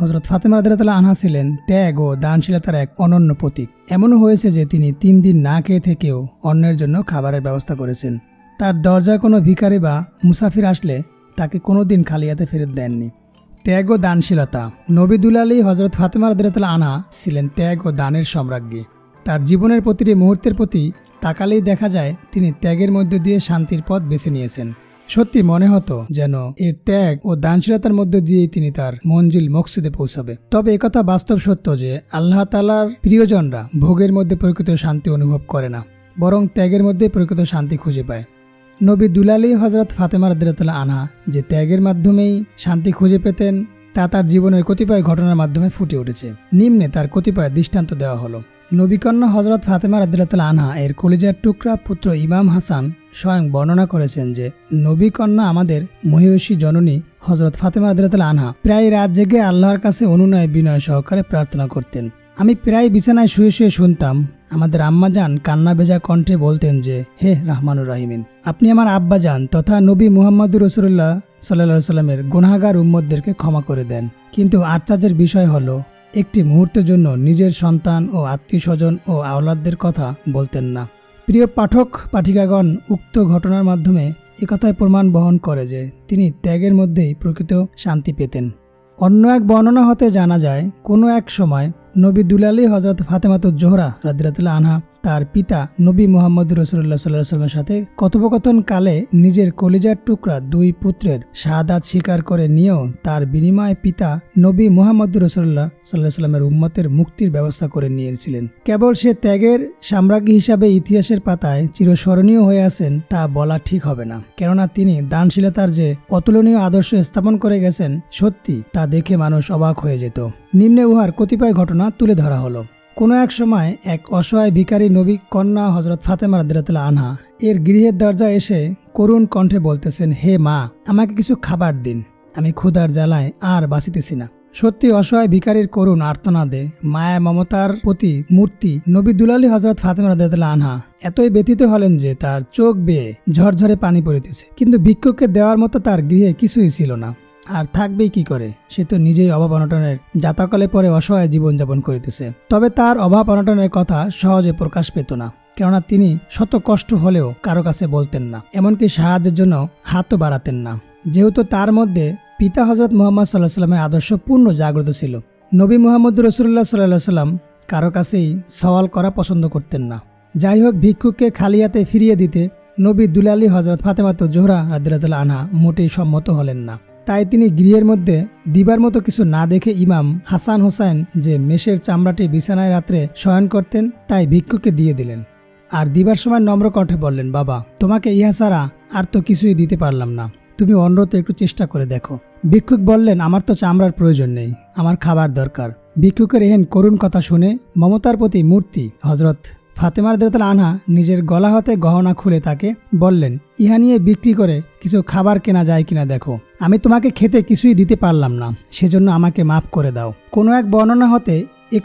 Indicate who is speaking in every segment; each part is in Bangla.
Speaker 1: হজরত ফাতেমা রাদিয়াল্লাহু আনহা ছিলেন ত্যাগ ও দানশীলতার এক অনন্য প্রতীক। এমনও হয়েছে যে তিনি তিন দিন না খেয়ে থেকেও অন্যের জন্য খাবারের ব্যবস্থা করেছেন। তার দরজায় কোনো ভিখারি বা মুসাফির আসলে তাকে কোনো দিন খালি হাতে ফেরত দেননি। ত্যাগ ও দানশীলতা। নবিদুল আলী হজরত ফাতেমা রাদিয়াল্লাহু আনহা ছিলেন ত্যাগ ও দানের সম্রাজ্ঞী। তার জীবনের প্রতিটি মুহূর্তের প্রতি তাকালেই দেখা যায় তিনি ত্যাগের মধ্য দিয়ে শান্তির পথ বেছে নিয়েছেন। সত্যি মনে হতো যেন এর ত্যাগ ও দানশীলতার মধ্য দিয়েই তিনি তার মঞ্জিল মকসিদে পৌঁছাবে। তবে একথা বাস্তব সত্য যে আল্লাহ তালার প্রিয়জনরা ভোগের মধ্যে প্রকৃত শান্তি অনুভব করে না, বরং ত্যাগের মধ্যে প্রকৃত শান্তি খুঁজে পায়। নবী দুলালি হজরত ফাতেমা রদিরাতুল্লাহ আনহা যে ত্যাগের মাধ্যমেই শান্তি খুঁজে পেতেন, তা তার জীবনের কতিপয় ঘটনার মাধ্যমে ফুটে উঠেছে। নিম্নে তার কতিপয় দৃষ্টান্ত দেওয়া হলো। নবীকন্যা হজরত ফাতেমা রদিরাতুল্লাহ আনহা এর কলিজার টুকরা পুত্র ইমাম হাসান স্বয়ং বর্ণনা করেছেন যে নবী কন্যা আমাদের মহিষী জননী হজরত ফাতেমা রদিরাতুল্লাহ আনহা প্রায় রাত জেগে আল্লাহর কাছে অনুনয় বিনয় সহকারে প্রার্থনা করতেন। আমি প্রায় বিছানায় শুয়ে শুয়ে শুনতাম, আমাদের আম্মাজান কান্না ভেজা কণ্ঠে বলতেন যে, হে রহমানুর রাহিমিন, আপনি আমার আব্বাজান তথা নবী মুহাম্মদুর রসুল্লাহ সাল্লা সাল্লামের গুনাগার উম্মদদেরকে ক্ষমা করে দেন। কিন্তু আশ্চর্যের বিষয় হলো একটি মুহূর্তের জন্য নিজের সন্তান ও আত্মীয় স্বজন ও আওলাদদের কথা বলতেন না। প্রিয় পাঠক, পাঠিকাগণ, উক্ত ঘটনার মাধ্যমে একথায় প্রমাণ বহন করে যে তিনি ত্যাগের মধ্যেই প্রকৃত শান্তি পেতেন। অন্য এক বর্ণনা হতে জানা যায়, কোনো এক সময় নবী দুলালী হজরত ফাতেমাতুজ জোহরা রাদিরাতুল্লাহ আনহা তার পিতা নবী মোহাম্মদ রসুল্লাহ সাল্লাহ সাল্লামের সাথে কথোপকথন কালে নিজের কলিজার টুকরা দুই পুত্রের শাহাদাত স্বীকার করে নিয়েও তার বিনিময়ে পিতা নবী মোহাম্মদ রসুল্লাহ সাল্লাহ সাল্লামের উম্মতের মুক্তির ব্যবস্থা করে নিয়েছিলেন। কেবল সে ত্যাগের সাম্রাজ্ঞী হিসাবে ইতিহাসের পাতায় চিরস্মরণীয় হয়ে আছেন তা বলা ঠিক হবে না। কেননা তিনি দানশীলতার যে অতুলনীয় আদর্শ স্থাপন করে গেছেন, সত্যি তা দেখে মানুষ অবাক হয়ে যেত। নিম্নে উহার কতিপয় ঘটনা তুলে ধরা হলো। কোনো এক সময় এক অসহায় ভিকারী নবী কন্যা হজরত ফাতেমা রাদিরাতুল্লাহ আনহা এর গৃহের দরজা এসে করুণ কণ্ঠে বলতেছেন, হে মা, আমাকে কিছু খাবার দিন। আমি ক্ষুধার জ্বালায় আর বাঁচিতেছি না। সত্যি অসহায় ভিকারীর করুণ আর্তনাদে মায়া মমতার প্রতি মূর্তি নবী দুলালী হজরত ফাতেমা রাদিয়াতুল্লাহ আনহা এতই ব্যথিত হলেন যে তার চোখ বেয়ে ঝরঝরে পানি পড়িতেছে। কিন্তু ভিক্ষুককে দেওয়ার মতো তার গৃহে কিছুই ছিল না। আর থাকবেই কি করে? সে তো নিজেই অভাব অনটনের জাতকালে পরে অসহায় জীবনযাপন করিতেছে। তবে তার অভাব অনটনের কথা সহজে প্রকাশ পেত না, কেননা তিনি শত কষ্ট হলেও কারও কাছে বলতেন না, এমনকি সাহায্যের জন্য হাতও বাড়াতেন না। যেহেতু তার মধ্যে পিতা হজরত মোহাম্মদ সাল্লাহ সাল্লামের আদর্শ পূর্ণ জাগ্রত ছিল, নবী মোহাম্মদ রসুল্লাহ সাল্লাহ সাল্লাম কারও কাছেই সওয়াল করা পছন্দ করতেন না। যাই হোক, ভিক্ষুককে খালি হাতে ফিরিয়ে দিতে নবী দুলালী হজরত ফাতেমাত জোহরা রাদিরাতুল্লাহ আনহা মোটেই সম্মত হলেন না। তাই তিনি গৃহের মধ্যে দিবার মতো কিছু না দেখে ইমাম হাসান হোসাইন যে মেষের চামড়াটি বিছানায় রাত্রে শয়ন করতেন, তাই ভিক্ষুককে দিয়ে দিলেন। আর দিবার সময় নম্র কণ্ঠে বললেন, বাবা, তোমাকে ইহা ছাড়া আর তো কিছুই দিতে পারলাম না। তুমি অন্যত একটু চেষ্টা করে দেখো। ভিক্ষুক বললেন, আমার তো চামড়ার প্রয়োজন নেই, আমার খাবার দরকার। ভিক্ষুকের এহেন করুণ কথা শুনে মমতার প্রতি মূর্তি হজরত ফাতেমার দেতাল আনহা নিজের গলা হতে গহনা খুলে তাকে বললেন, ইহা নিয়ে বিক্রি করে কিছু খাবার কেনা যায় কিনা দেখো। আমি তোমাকে খেতে কিছুই দিতে পারলাম না। সেজন্য আমাকে মাফ করে দাও। কোনো এক বর্ণনা হতে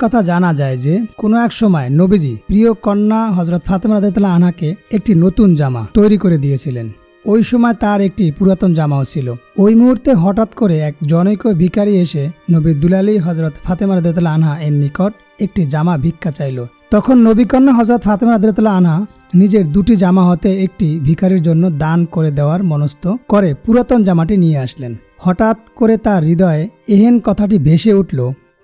Speaker 1: কথা জানা যায় যে, কোনো এক সময় নবীজি প্রিয় কন্যা হজরত ফাতেমা রাদিয়াল্লাহু আনহাকে একটি নতুন জামা তৈরি করে দিয়েছিলেন। ওই সময় তার একটি পুরাতন জামাও ছিল। ওই মুহূর্তে হঠাৎ করে এক জনৈক ভিখারি এসে নবী দুলালী হজরত ফাতেমা রাদিয়াল্লাহু আনহা এর নিকট একটি জামা ভিক্ষা চাইল। তখন নবীকন্যা হজরত ফাতেমা রাদিয়াল্লাহু আনহা নিজের দুটি জামা হতে একটি ভিখারির জন্য দান করে দেওয়ার মনস্থ করে পুরাতন জামাটি নিয়ে আসলেন। হঠাৎ করে তার হৃদয়ে এহেন কথাটি ভেসে উঠল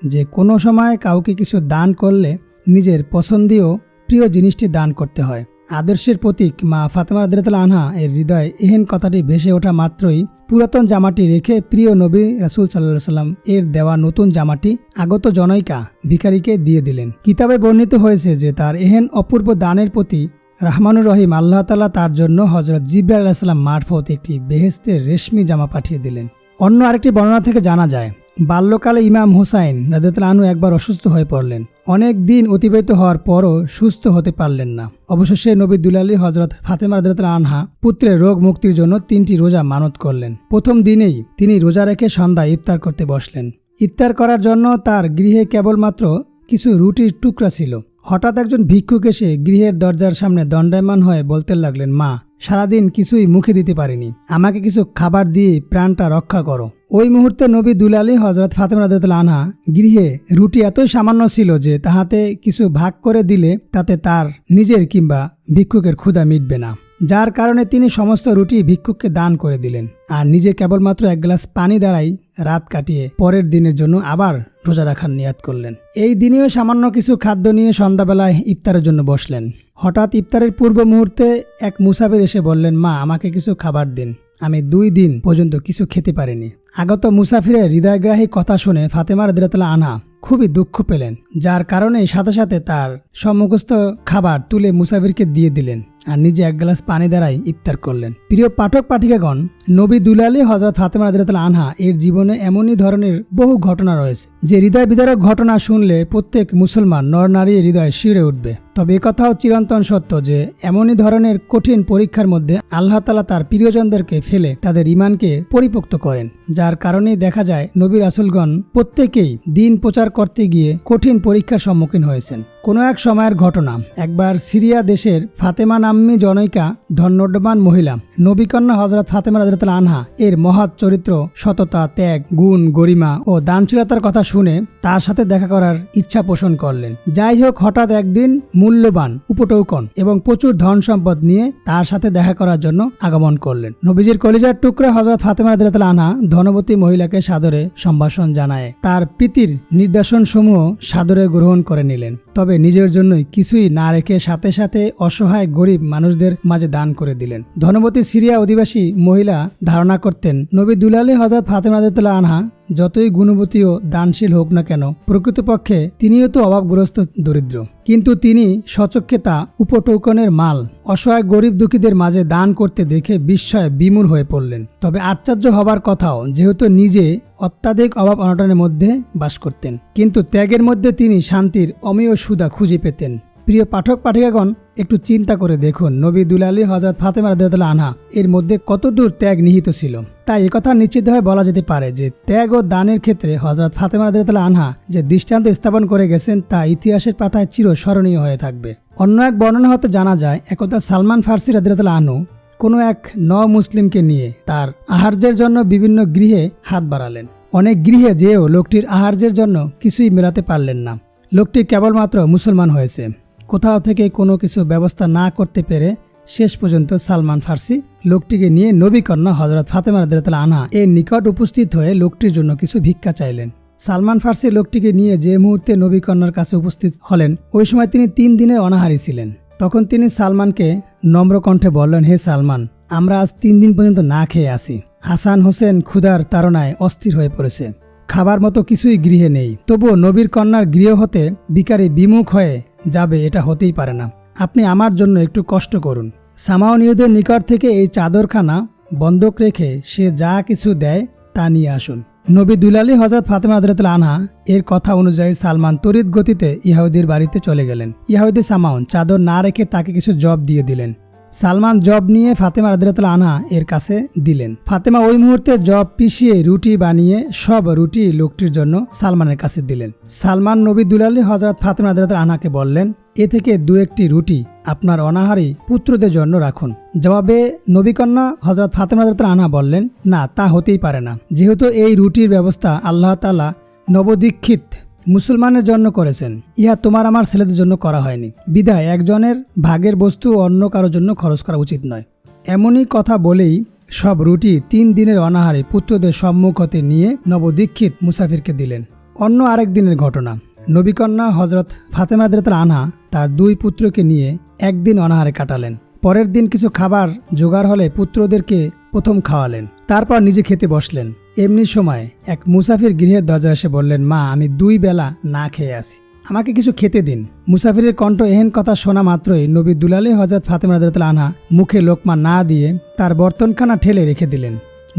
Speaker 1: যে কোনো সময় কাউকে কিছু দান করলে নিজের পছন্দীয় প্রিয় জিনিসটি দান করতে হয়। আদর্শের প্রতীক মা ফাতেমা রাদিয়াল্লাহু আনহা এর হৃদয়ে এহেন কথাটি ভেসে ওঠা মাত্রই পুরাতন জামাটি রেখে প্রিয় নবী রাসুল সাল্লাহ সাল্লাম এর দেওয়া নতুন জামাটি আগত জনৈকা ভিখারিকে দিয়ে দিলেন। কিতাবে বর্ণিত হয়েছে যে তার এহেন অপূর্ব দানের প্রতি রাহমানুর রহিম আল্লাহ তালা তার জন্য হজরত জিব্রাহ আলাহিসাল্লাম মারফত একটি বেহেস্তের রেশমি জামা পাঠিয়ে দিলেন। অন্য আরেকটি বর্ণনা থেকে জানা যায় বাল্যকালে ইমাম হুসাইন রাদেতুল আনু একবার অসুস্থ হয়ে পড়লেন। অনেক দিন অতিবাহিত হওয়ার পরও সুস্থ হতে পারলেন না। অবশেষে নবী দুলালী হজরত ফাতেমা রাদেতুল আনহা পুত্রের রোগ মুক্তির জন্য তিনটি রোজা মানত করলেন। প্রথম দিনেই তিনি রোজা রেখে সন্ধ্যা ইফতার করতে বসলেন। ইফতার করার জন্য তার গৃহে কেবলমাত্র কিছু রুটির টুকরা ছিল। হঠাৎ একজন ভিক্ষুক এসে গৃহের দরজার সামনে দণ্ডায়মান হয়ে বলতে লাগলেন, মা সারাদিন কিছুই মুখে দিতে পারিনি। আমাকে কিছু খাবার দিয়ে প্রাণটা রক্ষা করো। ওই মুহূর্তে নবী দুলালী হজরত ফাতেমা রাদিয়াল্লাহু আনহা গৃহে রুটি এতই সামান্য ছিল যে তাহাতে কিছু ভাগ করে দিলে তাতে তার নিজের কিংবা ভিক্ষুকের ক্ষুধা মিটবে না। যার কারণে তিনি সমস্ত রুটি ভিক্ষুককে দান করে দিলেন। আর নিজে কেবলমাত্র এক গ্লাস পানি দ্বারাই রাত কাটিয়ে পরের দিনের জন্য আবার রোজা রাখার নিয়াত করলেন। এই দিনেও সামান্য কিছু খাদ্য নিয়ে সন্ধ্যাবেলায় ইফতারের জন্য বসলেন। হঠাৎ ইফতারের পূর্ব মুহূর্তে এক মুসাফির এসে বললেন, মা, আমাকে কিছু খাবার দিন। আমি দুই দিন পর্যন্ত কিছু খেতে পারিনি। আগত মুসাফিরের হৃদয়গ্রাহী কথা শুনে ফাতেমার দিরাতলা আনা খুবই দুঃখ পেলেন, যার কারণে সাথে সাথে তার সম্মুখস্থ খাবার তুলে মুসাফিরকে দিয়ে দিলেন। আর নিজে এক গ্লাস পানি দ্বারাই ইফতার করলেন। প্রিয় পাঠক পাঠিকাগণ, নবী দুলালি হজরত ফাতেমা আদিরাতাল আনহা এর জীবনে এমনই ধরনের বহু ঘটনা রয়েছে, যে হৃদয় বিদারক ঘটনা শুনলে প্রত্যেক মুসলমান নর নারী হৃদয় শিরে উঠবে। তবে কথাও চিরন্তন সত্য যে, এমনই ধরনের কঠিন পরীক্ষার মধ্যে আল্লাহ তালা তার প্রিয়জনদেরকে ফেলে তাদের ইমানকে পরিপোক্ত করেন, যার কারণে দেখা যায় নবী রাসুলগণ প্রত্যেকেই দিন প্রচার করতে গিয়ে কঠিন পরীক্ষার সম্মুখীন হয়েছেন। কোনো এক সময়ের ঘটনা, একবার সিরিয়া দেশের ফাতেমা নাম্মি জনৈকা ধন্যবান মহিলা, নবীকন্যা হজরত ফাতেমা রাজরত আনহা এর মহৎ চরিত্র, সততা, ত্যাগ, গুণ, গরিমা ও দানশীলতার কথা শুনে তার সাথে দেখা করার ইচ্ছা পোষণ করলেন। যাই হোক, হঠাৎ একদিন মূল্যবান, উপটৌকন এবং প্রচুর ধন সম্পদ নিয়ে তার সাথে দেখা করার জন্য আগমন করলেন। নবীজির কলিজার টুকরা হজরত ফাতেমা রাজরত আনহা ধনবতী মহিলাকে সাদরে সম্ভাষণ জানায়। তার প্রীতির নির্দেশন সমূহ সাদরে গ্রহণ করে নিলেন। তবে নিজের জন্যই কিছুই না রেখে সাথে সাথে অসহায় গরিব মানুষদের মাঝে দান করে দিলেন। ধনবতী সিরিয়া অধিবাসী মহিলা ধারণা করতেন, নবী দুলালী হজরত ফাতেমা রাদিয়াল্লাহু আনহা যতই গুণবতী ও দানশীল হোক না কেন, প্রকৃতপক্ষে তিনিও তো অভাবগ্রস্ত দরিদ্র। কিন্তু তিনি সচক্ষে তা উপটৌকনের মাল, অসহায় গরিব দুঃখীদের মাঝে দান করতে দেখে বিস্ময়ে বিমূর হয়ে পড়লেন। তবে আশ্চর্য হবার কথাও, যেহেতু নিজে অত্যাধিক অভাব অনটনের মধ্যে বাস করতেন। কিন্তু ত্যাগের মধ্যে তিনি শান্তির অমেয় সুদা খুঁজে পেতেন। প্রিয় পাঠক পাঠিকাগণ একটু চিন্তা করে দেখুন, নবী দুলালী হজরত ফাতেমা রাদিয়াল্লাহু আনহা এর মধ্যে কতদূর ত্যাগ নিহিত ছিল। তাই একথা নিশ্চিতভাবে বলা যেতে পারে যে, ত্যাগ ও দানের ক্ষেত্রে হজরত ফাতেমা রাদিয়াল্লাহু আনহা যে দৃষ্টান্ত স্থাপন করে গেছেন, তা ইতিহাসের পাতায় চিরস্মরণীয় হয়ে থাকবে। অন্য এক বর্ণনা হতে জানা যায়, একদা সালমান ফার্সি রাদিয়াল্লাহু আনহু কোনো এক ন মুসলিমকে নিয়ে তার আহার্যের জন্য বিভিন্ন গৃহে হাত বাড়ালেন। অনেক গৃহে যেও লোকটির আহার্যের জন্য কিছুই মেলাতে পারলেন না। লোকটি কেবলমাত্র মুসলমান হয়েছে। কোথাও থেকে কোনো কিছু ব্যবস্থা না করতে পেরে শেষ পর্যন্ত সালমান ফার্সি লোকটিকে নিয়ে নবীকন্যা হজরত ফাতেমা রাদিয়াল্লাহু আনহা এর নিকট উপস্থিত হয়ে লোকটির জন্য কিছু ভিক্ষা চাইলেন। সালমান ফার্সি লোকটিকে নিয়ে যে মুহূর্তে নবীকন্যার কাছে উপস্থিত হলেন, ওই সময় তিনি তিন দিনের অনাহারী ছিলেন। তখন তিনি সালমানকে নম্র কণ্ঠে বললেন, হে সালমান, আমরা আজ তিন দিন পর্যন্ত না খেয়ে আসি। হাসান হোসেন ক্ষুধার তাড়নায় অস্থির হয়ে পড়েছে। খাবার মতো কিছুই গৃহে নেই। তবুও নবীর কন্যার গৃহ হতে বিকারী বিমুখ হয়ে যাবে এটা হতেই পারে না। আপনি আমার জন্য একটু কষ্ট করুন। সামাওনীয়দের নিকট থেকে এই চাদরখানা বন্ধক রেখে সে যা কিছু দেয় তা নিয়ে আসুন। নবী দুলালী হজরত ফাতেমা আদরতুল আনহা এর কথা অনুযায়ী সালমান তরিত গতিতে ইহাউদির বাড়িতে চলে গেলেন। ইহাউদি সামাউন চাদর না রেখে তাকে কিছু জব দিয়ে দিলেন। সালমান জব নিয়ে ফাতেমা রাদিরাতুল আনা এর কাছে দিলেন। ফাতেমা ওই মুহূর্তে জব পিষিয়ে রুটি বানিয়ে সব রুটি লোকটির জন্য সালমানের কাছে দিলেন। সালমান নবী দুলালী হজরত ফাতেমা রাদিরাতুল আনাকে বললেন, এ থেকে দু একটি রুটি আপনার অনাহারী পুত্রদের জন্য রাখুন। জবাবে নবীকন্যা হজরত ফাতেমা রাদিরাতুল আনা বললেন, না, তা হতেই পারে না। যেহেতু এই রুটির ব্যবস্থা আল্লাহ তালা নবদীক্ষিত মুসলমানের জন্য করেছেন। ইহা তোমার আমার ছেলেদের জন্য করা হয়নি। বিদায় একজনের ভাগের বস্তু অন্য কারোর জন্য খরচ করা উচিত নয়। এমনই কথা বলেই সব রুটি তিন দিনের অনাহারে পুত্রদের সম্মুখ হতে নিয়ে নবদীক্ষিত মুসাফিরকে দিলেন। অন্য আরেক দিনের ঘটনা। নবীকন্যা হজরত ফাতেমা দেরতাল আনহা তার দুই পুত্রকে নিয়ে একদিন অনাহারে কাটালেন। পরের দিন কিছু খাবার জোগাড় হলে পুত্রদেরকে প্রথম খাওয়ালেন। তারপর নিজে খেতে বসলেন। এমনি সময় এক মুসাফির গৃহের দরজা এসে বললেন, মা, আমি দুই বেলা না খেয়ে আসি। আমাকে কিছু খেতে দিন। মুসাফিরের কণ্ঠ এহেন কথা শোনা মাত্রই নবী দুলালে হজরত ফাতেমা রাদিয়াল্লাহু আনহা মুখে লোকমা না দিয়ে তার বর্তনখানা ঠেলে রেখে দিলেন।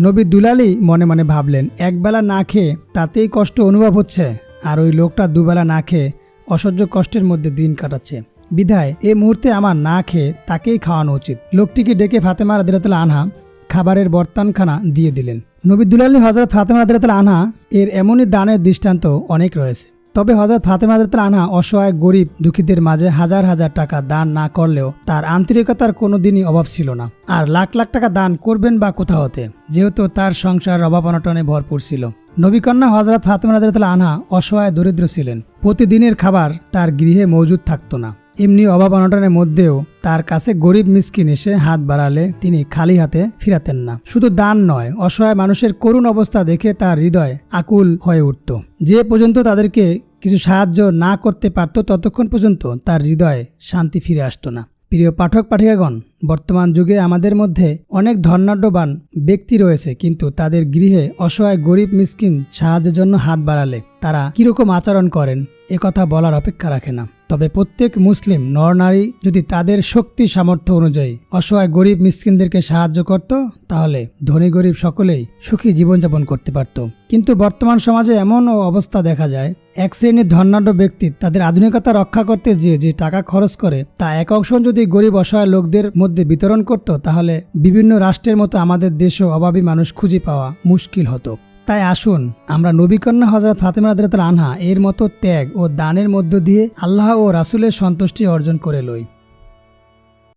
Speaker 1: নবী দুলালি মনে মনে ভাবলেন একবেলা না খেয়ে তাতেই কষ্ট অনুভব হচ্ছে, আর ওই লোকটা দুবেলা না খেয়ে অসহ্য কষ্টের মধ্যে দিন কাটাচ্ছে। বিধায় এ মুহূর্তে আমার না খেয়ে তাকেই খাওয়ানো উচিত। লোকটিকে ডেকে ফাতেমা রাদিয়াল্লাহু আনহা খাবারের বর্তানখানা দিয়ে দিলেন। নবী দুলালী হজরত ফাতেমা রাদিয়াল্লাহু আনহা এর এমনই দানের দৃষ্টান্ত অনেক রয়েছে। তবে হজরত ফাতেমা তাআলা আনহা অসহায়, গরিব, দুঃখীদের মাঝে হাজার হাজার টাকা দান না করলেও তার আন্তরিকতার কোনো দিনই অভাব ছিল না। আর লাখ লাখ টাকা দান করবেন বা কোথা হতে, যেহেতু তার সংসার অভাব অনটনে ভরপুর ছিল। নবীকন্যা হজরত ফাতেমা রাদিয়াল্লাহু আনহা অসহায়, দরিদ্র ছিলেন। প্রতিদিনের খাবার তার গৃহে মজুদ থাকতো না। এমনি অভাব অনটনের মধ্যেও তার কাছে গরিব মিসকিন এসে হাত বাড়ালে তিনি খালি হাতে ফিরাতেন না। শুধু দান নয়, অসহায় মানুষের করুণ অবস্থা দেখে তার হৃদয় আকুল হয়ে উঠত। যে পর্যন্ত তাদেরকে কিছু সাহায্য না করতে পারত, ততক্ষণ পর্যন্ত তার হৃদয়ে শান্তি ফিরে আসতো না। প্রিয় পাঠক পাঠিকাগণ বর্তমান যুগে আমাদের মধ্যে অনেক ধর্নাঢ্যবান ব্যক্তি রয়েছে, কিন্তু তাদের গৃহে অসহায় গরিব মিসকিন সাহায্যের জন্য হাত বাড়ালে তারা কীরকম আচরণ করেন কথা বলার অপেক্ষা রাখে না। তবে প্রত্যেক মুসলিম নরনারী যদি তাদের শক্তি সামর্থ্য অনুযায়ী অসহায় গরিব মিসকিনদেরকে সাহায্য করত, তাহলে ধনী গরিব সকলেই সুখী জীবনযাপন করতে পারত। কিন্তু বর্তমান সমাজে এমনও অবস্থা দেখা যায়, এক শ্রেণির ধর্নাঢ্য ব্যক্তি তাদের আধুনিকতা রক্ষা করতে যে যে টাকা খরচ করে, তা এক অংশ যদি গরিব অসহায় লোকদের মধ্যে বিতরণ করত, তাহলে বিভিন্ন রাষ্ট্রের মতো আমাদের দেশেও অভাবী মানুষ খুঁজে পাওয়া মুশকিল হতো। তাই আসুন, আমরা নবীকন্যা হজরত ফাতেমা আদরাত আনহা এর মতো ত্যাগ ও দানের মধ্য দিয়ে আল্লাহ ও রাসুলের সন্তুষ্টি অর্জন করে লই।